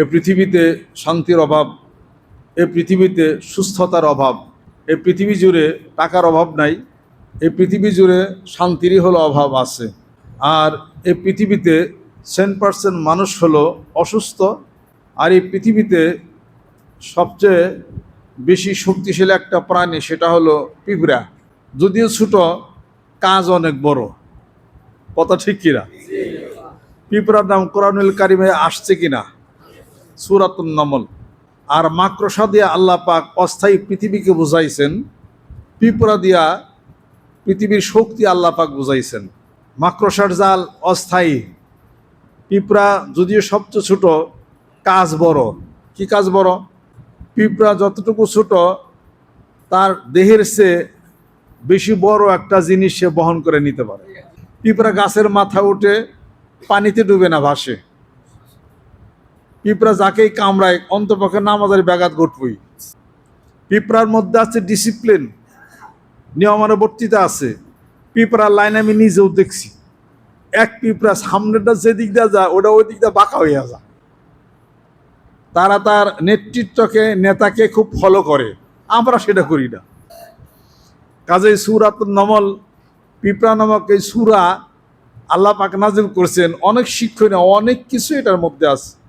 এ পৃথিবীতে শান্তির অভাব, এ পৃথিবীতে সুস্থতার অভাব, এ পৃথিবী জুড়ে টাকার অভাব নাই এই পৃথিবী জুড়ে শান্তিরই হলো অভাব আছে। আর এই পৃথিবীতে সেন পার্সেন্ট মানুষ হলো অসুস্থ, আর এই পৃথিবীতে সবচেয়ে বেশি শক্তিশালী একটা প্রাণী সেটা হলো পিঁপড়া। যদিও ছোট, কাজ অনেক বড়। কথা ঠিক কিনা? পিঁপড়ার নাম কোরআনুল কারিমে আসছে কিনা? সুরাতুন নমল। আর মাকড়সা দিয়ে আল্লাহ পাক অস্থায়ী পৃথিবীকে বুঝাইছেন, পিঁপড়া দিয়া পৃথিবীর শক্তি আল্লাহ পাক বুঝাইছেন। মাকড়সার জাল অস্থায়ী। পিঁপড়া যদিও সবচেয়ে ছোট, কাজ বড়। কি কাজ বড়? পিঁপড়া যতটুকু ছোট, তার দেহের চেয়ে বেশি বড় একটা জিনিস সে বহন করে নিতে পারে। পিঁপড়া গাছের মাথা উঠে পানিতে ডুবে না, ভাসে। পিঁপড়া যাকেই কামড়ায়, অন্তপক্ষে নামাজের ব্যাঘাত ঘটবই। পিঁপড়ার মধ্যে আছে ডিসিপ্লিন নিয়মানুবর্তিতা আছে। পিঁপড়ার লাইন আমি নিজেও দেখছি। এক পিঁপড়া সামনেটা যে দিক দিয়ে যায়, ওটা ওই দিক দিয়ে বাঁকা হইয়া যায়। তারা তার নেতৃত্বকে, নেতাকে খুব ফলো করে। আমরা সেটা করি না। কাজেই সুরাত নমল, পিঁপড়া নামক এই সুরা আল্লাহ পাক নাজিল করছেন। অনেক শিক্ষণীয়, অনেক কিছু এটার মধ্যে আছে।